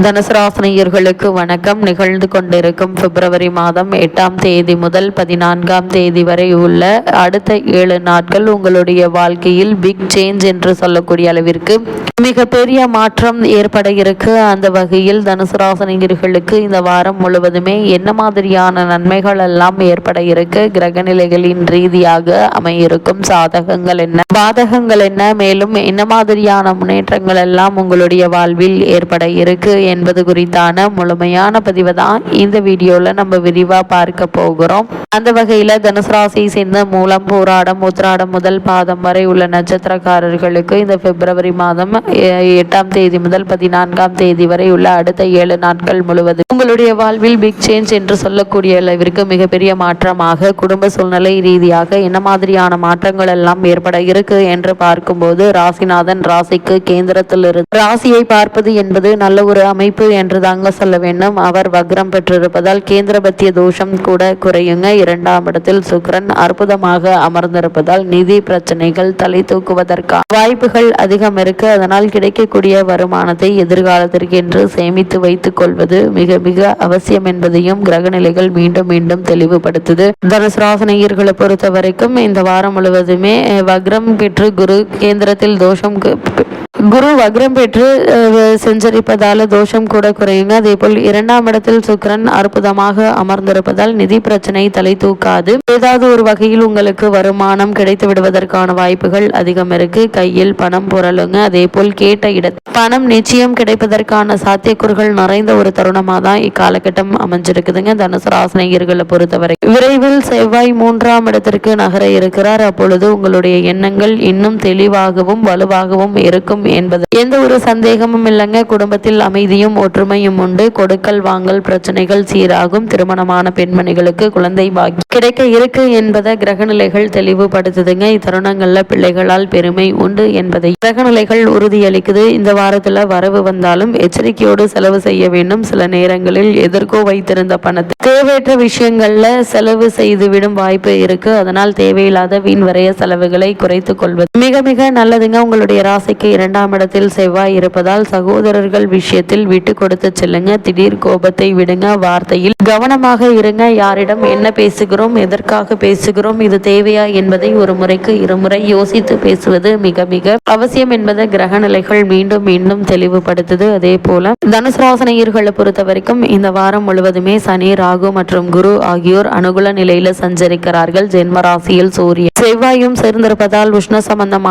தனுசராசினியர்களுக்கு வணக்கம். நிகழ்ந்து கொண்டிருக்கும் பிப்ரவரி மாதம் எட்டாம் தேதி முதல் பதினான்காம் தேதி வரை உள்ள அடுத்த ஏழு நாட்கள் உங்களுடைய வாழ்க்கையில் பிக் சேஞ்ச் என்று சொல்லக்கூடிய அளவிற்கு மிகப்பெரிய மாற்றம் ஏற்பட இருக்கு. அந்த வகையில் தனுசுராசனியர்களுக்கு இந்த வாரம் முழுவதுமே என்ன மாதிரியான நன்மைகள் எல்லாம் ஏற்பட இருக்கு? கிரக நிலைகளின் ரீதியாக அமையிருக்கும் சாதகங்கள் என்ன? பாதகங்கள் என்ன? மேலும் என்ன மாதிரியான முன்னேற்றங்கள் எல்லாம் உங்களுடைய வாழ்வில் ஏற்பட இருக்கு? என்பது குறித்தான முழுமையான பதிவை தான் இந்த வீடியோவில் நம்ம விரிவாக பார்க்க போகிறோம். அந்த வகையில் தனுசு ராசியை சேர்ந்த மூலம் போராடம் உத்திராடம் முதல் பாதம் வரை உள்ள நட்சத்திரக்காரர்களுக்கு இந்த பிப்ரவரி மாதம் எட்டாம் தேதி முதல் பதினான்காம் தேதி வரை உள்ள அடுத்த ஏழு நாட்கள் முழுவதும் உங்களுடைய வாழ்வில் பிக் சேஞ்ச் என்று சொல்லக்கூடிய அளவிற்கு மிகப்பெரிய மாற்றமாக குடும்ப சூழ்நிலை ரீதியாக என்ன மாதிரியான மாற்றங்கள் எல்லாம் ஏற்பட இருக்கு என்று பார்க்கும்போது ராசிநாதன் ராசிக்கு கேந்திரத்தில் இருந்து ராசியை பார்ப்பது என்பது நல்ல ஒரு அமைப்பு என்று தாங்க சொல்ல வேண்டும். அவர் வக்ரம் பெற்றிருப்பதால் கேந்திரபத்திய தோஷம் கூட குறையுங்க. இரண்டாம் இடத்தில் சுக்கிரன் அற்புதமாக அமர்ந்திருப்பதால் நிதி பிரச்சனைகள் தலை தூக்குவதற்கான வாய்ப்புகள் அதிகம் இருக்கு. அதனால் கிடைக்கக்கூடிய வருமானத்தை எதிர்காலத்திற்கு என்று சேமித்து வைத்துக் கொள்வது மிக மிக அவசியம் என்பதையும் கிரகநிலைகள் மீண்டும் மீண்டும் தெளிவுபடுத்துது. தனுசு ராசனையர்களை பொறுத்த வரைக்கும் இந்த வாரம் முழுவதுமே வக்ரம் பெற்று குரு கேந்திரத்தில் தோஷம் குரு வக்ரம் பெற்று செஞ்சரிப்பதால் செஞ்சரிப்பதால தோஷம் கூட குறையுங்க. அதே போல் இரண்டாம் இடத்தில் சுக்கரன் அற்புதமாக அமர்ந்திருப்பதால் நிதி பிரச்சனை தலை தூக்காது. ஏதாவது ஒரு வகையில் உங்களுக்கு வருமானம் கிடைத்து விடுவதற்கான வாய்ப்புகள் அதிகம் இருக்கு. கையில் பணம் புரளுங்க. அதே போல் கேட்ட இடத்தில் பணம் நிச்சயம் கிடைப்பதற்கான சாத்தியக்கூறுகள் நிறைந்த ஒரு தருணமாக தான் இக்காலகட்டம் அமைஞ்சிருக்குதுங்க. தனுசு ராசனையர்களை பொறுத்தவரை. விரைவில் செவ்வாய் மூன்றாம் இடத்திற்கு நகர இருக்கிறார். அப்பொழுது உங்களுடைய எண்ணங்கள் இன்னும் தெளிவாகவும் வலுவாகவும் இருக்கும். என்பது. எந்த ஒரு சந்தேகமும் இல்லைங்க. குடும்பத்தில் அமைதியும் ஒற்றுமையும் உண்டு. கொடுக்கல் வாங்கல் பிரச்சனைகள் சீராகும். திருமணமான பெண்மணிகளுக்கு குழந்தை பாக்கி கிடைக்க இருக்கு என்பதை கிரகநிலைகள் தெளிவுபடுத்துதுங்க. இத்தருணங்கள்ல பிள்ளைகளால் பெருமை உண்டு என்பதை. கிரகநிலைகள் உறுதியளிக்குது. இந்த வாரத்துல வரவு வந்தாலும் எச்சரிக்கையோடு செலவு செய்ய வேண்டும். சில நேரங்களில் எதற்கோ வைத்திருந்த பணத்தை. தேவையற்ற விஷயங்கள்ல செலவு செய்துவிடும் வாய்ப்பு இருக்கு. அதனால் தேவையில்லாத வீண் வரைய செலவுகளை குறைத்துக் கொள்வது. மிக மிக நல்லதுங்க. உங்களுடைய ராசிக்கு இரண்டாம் இரண்டாம் இடத்தில் செவ்வாய் இருப்பதால் சகோதரர்கள் விஷயத்தில் விட்டு கொடுத்து செல்லுங்க. திடீர் கோபத்தை விடுங்க. வார்த்தையில் கவனமாக இருங்க. யாரிடம் என்ன பேசுகிறோம் எதற்காக பேசுகிறோம் இது தேவையா என்பதை ஒரு முறைக்கு இருமுறை யோசித்து பேசுவது மிக மிக அவசியம் என்பதை கிரக நிலைகள் மீண்டும் மீண்டும் தெளிவுபடுத்துது. அதே போல தனுசு ராசினியர்களை பொறுத்த வரைக்கும் இந்த வாரம் முழுவதுமே சனி ராகு மற்றும் குரு ஆகியோர் அனுகூல நிலையில சஞ்சரிக்கிறார்கள். ஜென்ம ராசியில் சூரியன் செவ்வாயும் சேர்ந்திருப்பதால் உஷ்ண சம்பந்தமான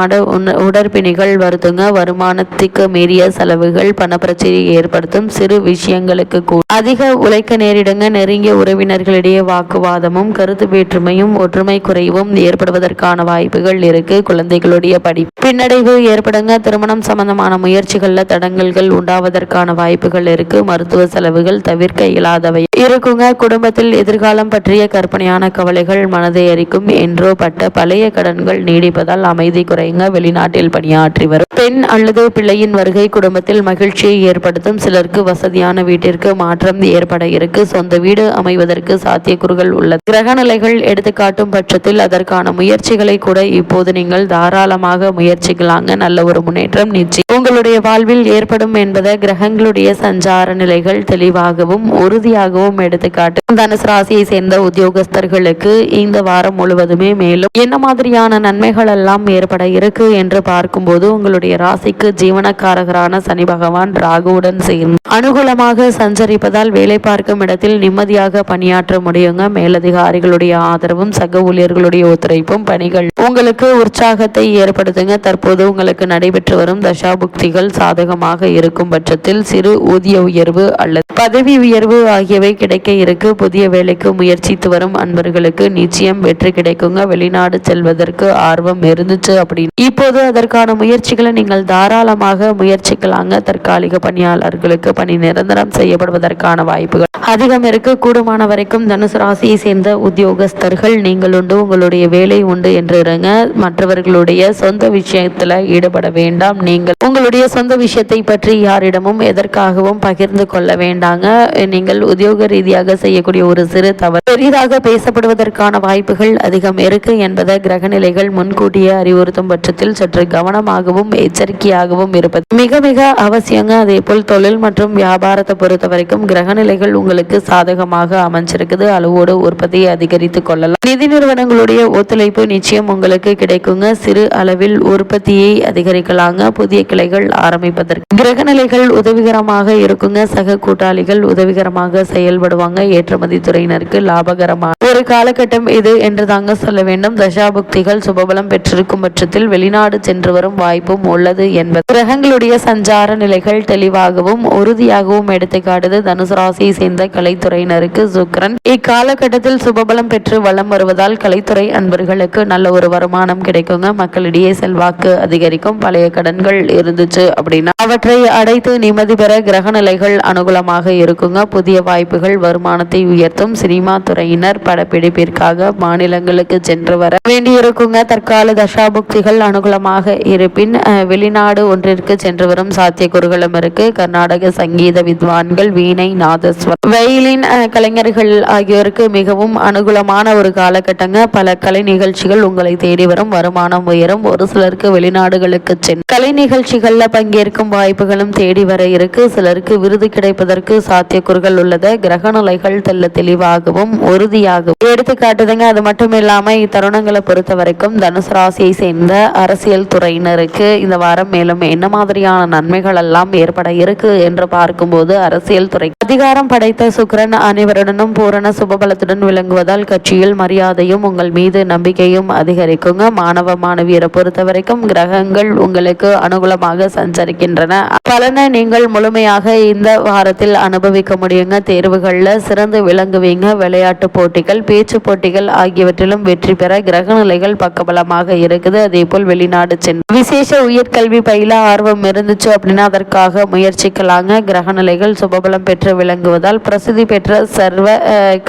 உடற்பிணிகள் வருதுங்க. வருமானத்துக்கு மீறிய செலவுகள் பணப்பிரச்சனையை ஏற்படுத்தும் சிறு விஷயங்களுக்கு கூட அதிக உழைக்க நேரிடுங்க. நெருங்கிய உறவினர்களிடையே வாக்குவாதமும் கருத்து வேற்றுமையும் ஒற்றுமை குறைவும் ஏற்படுவதற்கான வாய்ப்புகள் இருக்கு. குழந்தைகளுடைய படி. பின்னடைவு ஏற்படுங்க. திருமணம் சம்பந்தமான முயற்சிகள்ல தடங்கல்கள் உண்டாவதற்கான வாய்ப்புகள் இருக்கு. மருத்துவ செலவுகள் தவிர்க்க இயலாதவை. இருக்குங்க. குடும்பத்தில் எதிர்காலம் பற்றிய கற்பனையான கவலைகள் மனதை எரிக்கும். என்றோ பட்ட பழைய கடன்கள் நீடிப்பதால் அமைதி குறையுங்க வெளிநாட்டில் பணியாற்றி வரும். பெண் அல்லது பிள்ளையின் வருகை குடும்பத்தில் மகிழ்ச்சியை ஏற்படுத்தும். சிலருக்கு வசதியான வீட்டிற்கு மாற்றம் ஏற்பட இருக்கு. சொந்த வீடு அமைவதற்கு சாத்தியக்கூறுகள் உள்ளது. கிரக நிலைகள் எடுத்துக்காட்டும் பட்சத்தில் அதற்கான முயற்சிகளை கூட இப்போது நீங்கள் தாராளமாக முயற்சிக்கலாங்க. நல்ல ஒரு முன்னேற்றம் நிச்சயம். உங்களுடைய வாழ்வில் ஏற்படும் என்பதை கிரகங்களுடைய சஞ்சார நிலைகள் தெளிவாகவும் உறுதியாகவும் எடுத்துக்காட்டு. தனுசு ராசியை சேர்ந்த உத்தியோகஸ்தர்களுக்கு இந்த வாரம் முழுவதுமே மேலும் என்ன மாதிரியான நன்மைகள் எல்லாம் ஏற்பட இருக்கு என்று பார்க்கும்போது உங்களுடைய ராசிக்கு ஜீவனக்காரகரான சனி பகவான் ராகுவுடன் சேர்ந்து அனுகூலமாக சஞ்சரிப்பதால் வேலை பார்க்கும் இடத்தில் நிம்மதியாக பணியாற்ற முடியுங்க. மேலதிகாரிகளுடைய ஆதரவும் சக ஊழியர்களுடைய ஒத்துழைப்பும் பணிகள் உங்களுக்கு உற்சாகத்தை ஏற்படுத்துங்க. தற்போது உங்களுக்கு நடைபெற்று வரும் தசாபுக்திகள் சாதகமாக இருக்கும் பட்சத்தில் சிறு ஊதிய உயர்வு அல்லது பதவி உயர்வு ஆகியவை கிடைக்க இருக்கு. புதிய வேலைக்கு முயற்சித்து வரும் அன்பர்களுக்கு நிச்சயம் வெற்றி கிடைக்குங்க. வெளிநாடு செல்வதற்கு ஆர்வம் இருந்துச்சு அப்படின்னு இப்போது அதற்கான முயற்சிகளை நீங்கள் தாராளமாக முயற்சிக்கலாங்க. தற்காலிக பணியாளர்களுக்கு பணி நிரந்தரம் செய்யப்படுவதற்கான வாய்ப்புகள் அதிகம் இருக்க. கூடுமான வரைக்கும் தனுசு ராசியை சேர்ந்த உத்தியோகஸ்தர்கள் நீங்கள் உண்டு. உங்களுடைய வேலை உண்டு என்று இருங்க. மற்றவர்களுடைய சொந்த விஷயத்தில் ஈடுபட வேண்டாம். நீங்கள் உங்களுடைய சொந்த விஷயத்தை பற்றி யாரிடமும் எதற்காகவும் பகிர்ந்து கொள்ள வேண்டாங்க. நீங்கள் உத்தியோக ரீதியாக செய்யக்கூடிய ஒரு சிறு தவறு. பெரிதாக பேசப்படுவதற்கான வாய்ப்புகள் அதிகம் இருக்கு என்பதை கிரகநிலைகள் முன்கூட்டியே அறிவுறுத்தும் பட்சத்தில் சற்று கவனமாகவும் எச்சரிக்கையாகவும் இருப்பது மிக மிக அவசியங்க. அதே போல் தொழில் மற்றும் வியாபாரத்தை பொறுத்த வரைக்கும் கிரகநிலைகள் உங்களுக்கு சாதகமாக அமைஞ்சிருக்குது. அளவோடு உற்பத்தியை அதிகரித்துக் கொள்ளலாம். நிதி நிறுவனங்களுடைய ஒத்துழைப்பு நிச்சயம் உங்களுக்கு கிடைக்குங்க. சிறு அளவில் உற்பத்தியை அதிகரிக்கலாங்க. புதிய கிளை வேலைகள் ஆரம்பிப்பதற்கு கிரகநிலைகள் உதவிகரமாக இருக்குங்க. சக கூட்டாளிகள் உதவிகரமாக செயல்படுவாங்க. ஏற்றுமதி துறையினருக்கு லாபகரமாக ஒரு காலகட்டம் இது என்று தாங்க சொல்ல வேண்டும். தசாபுக்திகள் சுபபலம் பெற்றிருக்கும் பட்சத்தில் வெளிநாடு சென்று வரும் வாய்ப்பும் உள்ளது என்பது. கிரகங்களுடைய சஞ்சார நிலைகள் தெளிவாகவும் உறுதியாகவும் எடுத்துக்காட்டுது தனுசு ராசியை சேர்ந்த கலைத்துறையினருக்கு சுக்ரன் இக்காலகட்டத்தில் சுபபலம் பெற்று வளம் வருவதால் கலைத்துறை அன்பர்களுக்கு நல்ல ஒரு வருமானம் கிடைக்குங்க. மக்களிடையே செல்வாக்கு அதிகரிக்கும். பழைய கடன்கள் இருந்துச்சு அப்படின்னா அவற்றை அடைத்து நிம்மதி பெற கிரக நிலைகள் அனுகூலமாக இருக்குங்க. புதிய வாய்ப்புகள் வருமானத்தை உயர்த்தும் சினிமா துறையினர் படப்பிடிப்பிற்காக மாநிலங்களுக்கு சென்று வர வேண்டியிருக்குங்க. தற்கால தசாபுக்திகள் அனுகூலமாக இருப்பின் வெளிநாடு ஒன்றிற்கு சென்று வரும் சாத்தியக்கூறுகளும் இருக்கு. கர்நாடக சங்கீத வித்வான்கள் வீணை நாதஸ்வரம் வெயிலின் கலைஞர்கள் ஆகியோருக்கு மிகவும் அனுகூலமான ஒரு காலகட்டங்க. பல கலை நிகழ்ச்சிகள் உங்களை தேடி வரும். வருமானம் உயரும். ஒரு சிலருக்கு வெளிநாடுகளுக்கு சென்று கலை நிகழ்ச்சிகள் நிகழ்ச்சிகளில் பங்கேற்கும் வாய்ப்புகளும் தேடி வர இருக்கு. சிலருக்கு விருது கிடைப்பதற்கு சாத்தியக்கூறுகள் உள்ளது. கிரக நிலைகள் தெல்ல தெளிவாகவும் உறுதியாகவும். எடுத்துக்காட்டுதுங்க அது மட்டும் இல்லாம இத்தருணங்களை பொறுத்த வரைக்கும் தனுசு ராசியை சேர்ந்த அரசியல் துறையினருக்கு இந்த வாரம் மேலும் என்ன மாதிரியான நன்மைகள் எல்லாம் ஏற்பட இருக்கு என்று பார்க்கும்போது அரசியல் துறை அதிகாரம் படைத்த சுக்கரன் அனைவருடனும் பூரண சுபபலத்துடன் விளங்குவதால் கட்சியில் மரியாதையும் உங்கள் மீது நம்பிக்கையும் அதிகரிக்குங்க. மாணவ மாணவியரை பொறுத்த வரைக்கும் கிரகங்கள் உங்களுக்கு அனுகூலமாக சஞ்சரிக்கின்றன. பலனை நீங்கள் முழுமையாக இந்த வாரத்தில் அனுபவிக்க முடியுங்க. தேர்வுகளில் சிறந்து விளங்குவீங்க. விளையாட்டு போட்டிகள் பேச்சு போட்டிகள் ஆகியவற்றிலும் வெற்றி பெற கிரக நிலைகள் பக்கபலமாக இருக்குது. அதே போல் வெளிநாடு சென்று விசேஷ உயர்கல்வி பயில ஆர்வம் இருந்துச்சு அப்படின்னா அதற்காக முயற்சிக்கலாங்க. கிரக நிலைகள் சுபபலம் பெற்று விளங்குவதால் பிரசித்தி பெற்ற சர்வ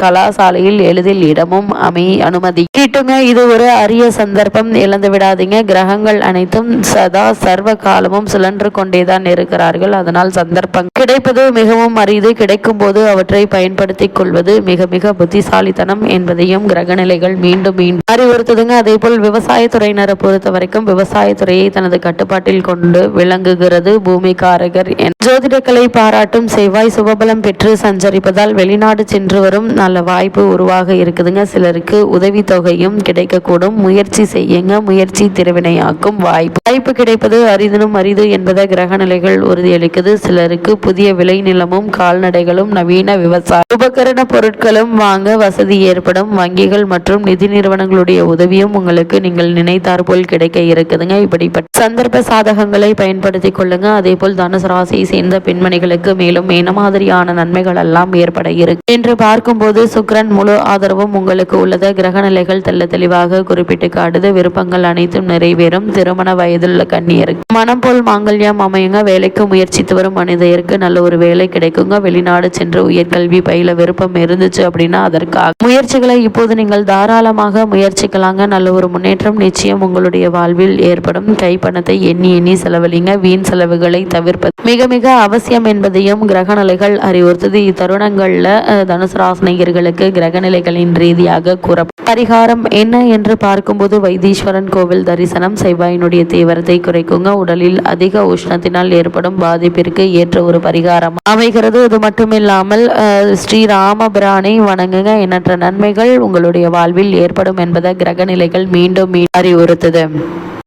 கலாசாலையில் எளிதில் இடமும் அமை அனுமதி. கிட்டுங்க இது ஒரு அரிய சந்தர்ப்பம். இழந்து விடாதீங்க கிரகங்கள் அனைத்தும் சதா சர்வ காலமும் சுழன்று கொண்டேதான் இருக்கிறார்கள். அதனால் சந்தர்ப்பம் கிடைப்பது மிகவும் அரிது. கிடைக்கும் போது அவற்றை பயன்படுத்திக் கொள்வது மிக மிக புத்திசாலித்தனம் என்பதையும் கிரகநிலைகள் மீண்டும் மீண்டும் அறிவுறுத்துதுங்க. அதே போல் விவசாயத்துறையினரை பொறுத்த வரைக்கும் விவசாயத்துறையை தனது கட்டுப்பாட்டில் கொண்டு விளங்குகிறது பூமிகாரகர் ஜோதிடக்கலை பாராட்டும் செவ்வாய் சுபபலம் பெற்று சஞ்சரிப்பதால் வெளிநாடு சென்று வரும் நல்ல வாய்ப்பு உருவாக இருக்குதுங்க. சிலருக்கு உதவி தொகையும் கிடைக்கக்கூடும். முயற்சி செய்யுங்க. முயற்சி திருவினையாக்கும் வாய்ப்பு வாய்ப்பு கிடைப்பது அரிதனும் அரிது என்பதை கிரகநிலைகள் உறுதியளிக்குது. சிலருக்கு புதிய விளை நிலமும் கால்நடைகளும் நவீன விவசாய உபகரண பொருட்களும் வாங்க வசதி ஏற்படும். வங்கிகள் மற்றும் நிதி நிறுவனங்களுடைய உதவியும் உங்களுக்கு நீங்கள் நினைத்தார் போல் கிடைக்க இருக்குதுங்க. இப்படிப்பட்ட சந்தர்ப்ப சாதகங்களை பயன்படுத்திக் கொள்ளுங்க. அதே போல் தனுசு ராசியை சேர்ந்த பெண்மணிகளுக்கு மேலும் என்ன மாதிரியான நன்மைகள் எல்லாம் ஏற்பட இருக்கு. என்று பார்க்கும்போது சுக்ரன் முழு ஆதரவும் உங்களுக்கு உள்ளது. கிரகநிலைகள் தெல்ல தெளிவாக குறிப்பிட்டு காட்டுது. விருப்பங்கள் அனைத்தும் நிறைவேறும். திருமண வயதுள்ள கண்ணியருக்கு மனம் போல் மாங்கல்யம் அமையுங்க. வேலைக்கு முயற்சித்து வரும் மனிதருக்கு நல்ல ஒரு வேலை கிடைக்குங்க. வெளிநாடு சென்று உயர்கல்வி பயில விருப்பம் இருந்துச்சு அப்படின்னா அதற்காக முயற்சிகளை இப்போது நீங்கள் தாராளமாக முயற்சிக்கலாங்க. நல்ல ஒரு முன்னேற்றம் நிச்சயம் உங்களுடைய வாழ்வில் ஏற்படும். கைப்பணத்தை எண்ணி எண்ணி செலவழிங்க. வீண் செலவுகளை தவிர்ப்பது மிக மிக அவசியம் என்பதையும் கிரகநிலைகள் அறிவுறுத்தது. இத்தருணங்கள்ல தனுசு ராசினியர்களுக்கு கிரகநிலைகளின் ரீதியாக கூற பரிகாரம் என்ன என்று பார்க்கும்போது வைத்தீஸ்வரன் கோவில் தரிசனம் செவ்வாயினுடைய தீவிரத்தை குறைக்குங்க. உடலில் அதிக உஷ்ணத்தினால் ஏற்படும் பாதிப்பிற்கு ஏற்ற ஒரு பரிகாரம். அமைகிறது. அது மட்டுமில்லாமல் ஸ்ரீராமபிரானை வணங்குங்க. எண்ணற்ற நன்மைகள் உங்களுடைய வாழ்வில் ஏற்படும் என்பதை கிரக நிலைகள் மீண்டும் அறிவுறுத்துது.